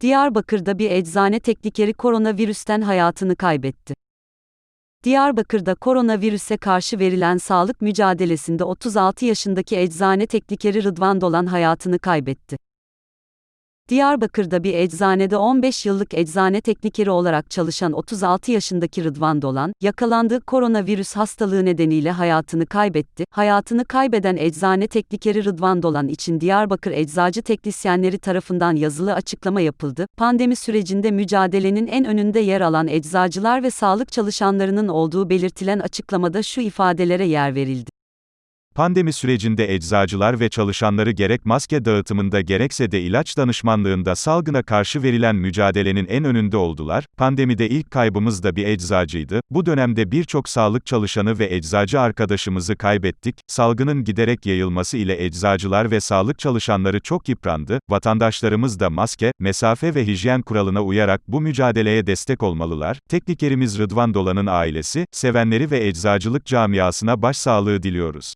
Diyarbakır'da bir eczane teknikeri koronavirüsten hayatını kaybetti. Diyarbakır'da koronavirüse karşı verilen sağlık mücadelesinde 36 yaşındaki eczane teknikeri Rıdvan Dolan hayatını kaybetti. Diyarbakır'da bir eczanede 15 yıllık eczane teknikeri olarak çalışan 36 yaşındaki Rıdvan Dolan, yakalandığı koronavirüs hastalığı nedeniyle hayatını kaybetti. Hayatını kaybeden eczane teknikeri Rıdvan Dolan için Diyarbakır eczacı teknisyenleri tarafından yazılı açıklama yapıldı. Pandemi sürecinde mücadelenin en önünde yer alan eczacılar ve sağlık çalışanlarının olduğu belirtilen açıklamada şu ifadelere yer verildi. Pandemi sürecinde eczacılar ve çalışanları gerek maske dağıtımında gerekse de ilaç danışmanlığında salgına karşı verilen mücadelenin en önünde oldular. Pandemide ilk kaybımız da bir eczacıydı. Bu dönemde birçok sağlık çalışanı ve eczacı arkadaşımızı kaybettik. Salgının giderek yayılması ile eczacılar ve sağlık çalışanları çok yıprandı. Vatandaşlarımız da maske, mesafe ve hijyen kuralına uyarak bu mücadeleye destek olmalılar. Teknikerimiz Rıdvan Dolan'ın ailesi, sevenleri ve eczacılık camiasına başsağlığı diliyoruz.